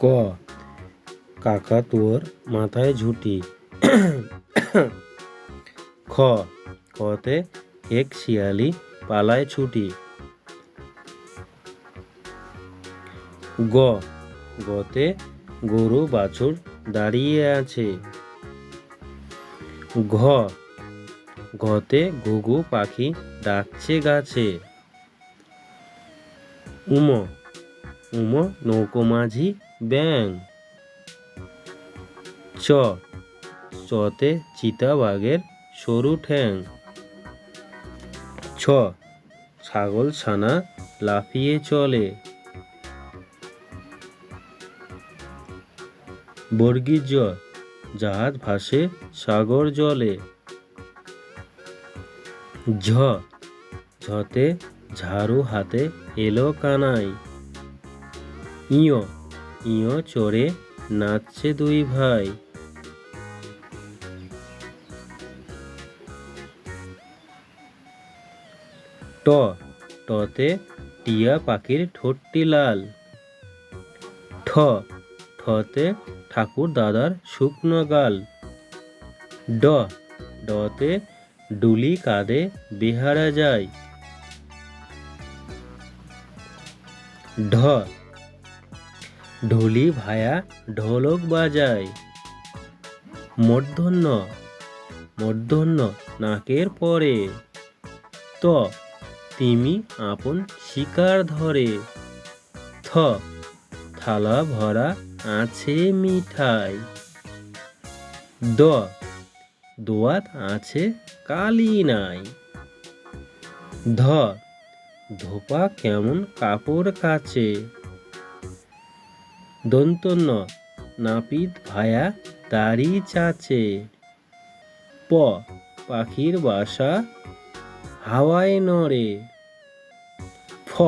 ক কাকাতুয়ার মাথায় ঝুঁটি খ খতে এক শিয়ালি পালায় ছুটি গ গতে গরু বাছুর দাঁড়িয়ে আছে ঘ ঘতে ঘুঘু পাখি ডাকছে গাছে উম উম নৌকো মাঝি ব্যাং চ। চতে চিতাবাঘের সরু ঠ্যাং। ছ। ছাগল ছানা লাফিয়ে চলে। বর্গীর জ। জাহাজ ভাসে সাগর জলে। ঝ। ঝতে ঝাড়ু হাতে এলো কানাই। ইয়। ইয় চড়ে নাচছে দুই ভাই। ট, টতে টিয়া পাখির ঠোঁটটি লাল। ঠ ঠতে ঠাকুর দাদার শুকনো গাল। ড, ডতে ডুলি কাঁধে বিহারা যায়। ঢ ঢুলি ভায়া ঢোলক বাজায়। মূর্ধন্য মূর্ধন্য নাকের পরে। ত, তিমি আপন শিকার ধরে। থ, থালা ভরা আছে মিঠাই। দ, দোয়াত আছে কালি নাই। ধ, ধোপা কেমন কাপড় কাচে। দন্তন্য নাপিত ভায়া দাড়ি চাচে। প, পাখির বাসা হাওয়ায় নড়ে। ফ,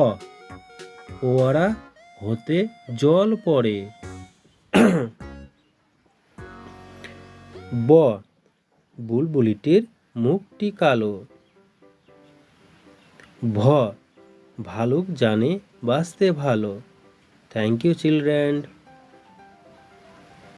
ফোয়ারা হতে জল পড়ে। ব, বুলবুলিটির মুখটি কালো। ভ, ভালুক জানে বাঁচতে ভালো। Thank you children.